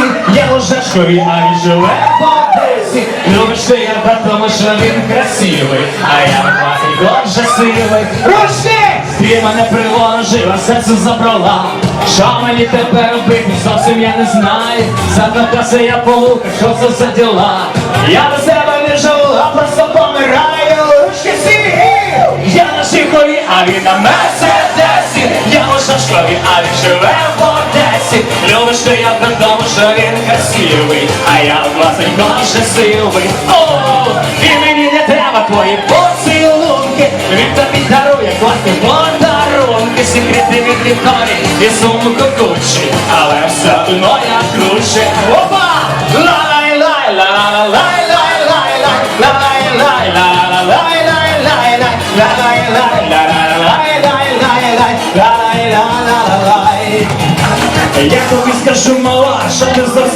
Одесі, я у Жашкові, а він живе в Одесі. Любиш ти його, тому що він красивий, а я в класі дуже сивий. Ручки! Ти мене приложила, серце забрала. Що мені тепер робити, зовсім я не знаю. Закохався я по луках, що це за діла? Я без тебе не живу, а просто помираю. Ручки всі! Я на Шихові, а він на Мерседесі. Я у Шашкові, а він живе красивий, а я дуже сивий. О, і мені не треба твої поцілунки. Він тобі дарує класні подарунки, секрети від Вікторії і сумку Гуччі. Але все одно я круче. Опа! Лай-лай-лай, лай-лай-лай, ла-ла-лай, лай-лай-лай, лай-лай-ла-ла-лай. Я тобі скажу, мала, що ти за